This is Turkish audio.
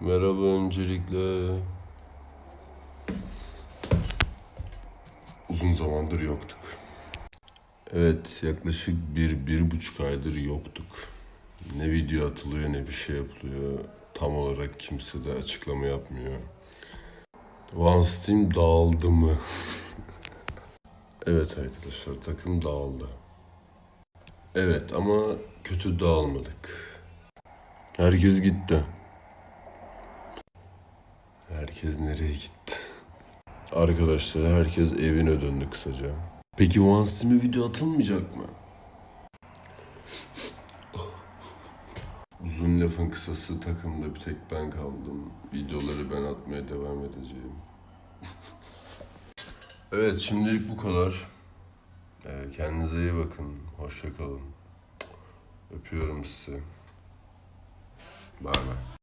Merhaba öncelikle. Uzun zamandır yoktuk. Evet, yaklaşık bir, bir buçuk aydır yoktuk. Ne video atılıyor ne bir şey yapılıyor. Tam olarak kimse de açıklama yapmıyor. One Steam dağıldı mı? evet arkadaşlar, takım dağıldı. Evet ama kötü dağılmadık. Herkes gitti. Herkes nereye gitti? Arkadaşlar herkes evine döndü kısaca. Peki One Steam'e video atılmayacak mı? Uzun lafın kısası takımda bir tek ben kaldım. Videoları ben atmaya devam edeceğim. evet şimdilik bu kadar. Ee, kendinize iyi bakın. Hoşça kalın. Öpüyorum sizi. Bay bay.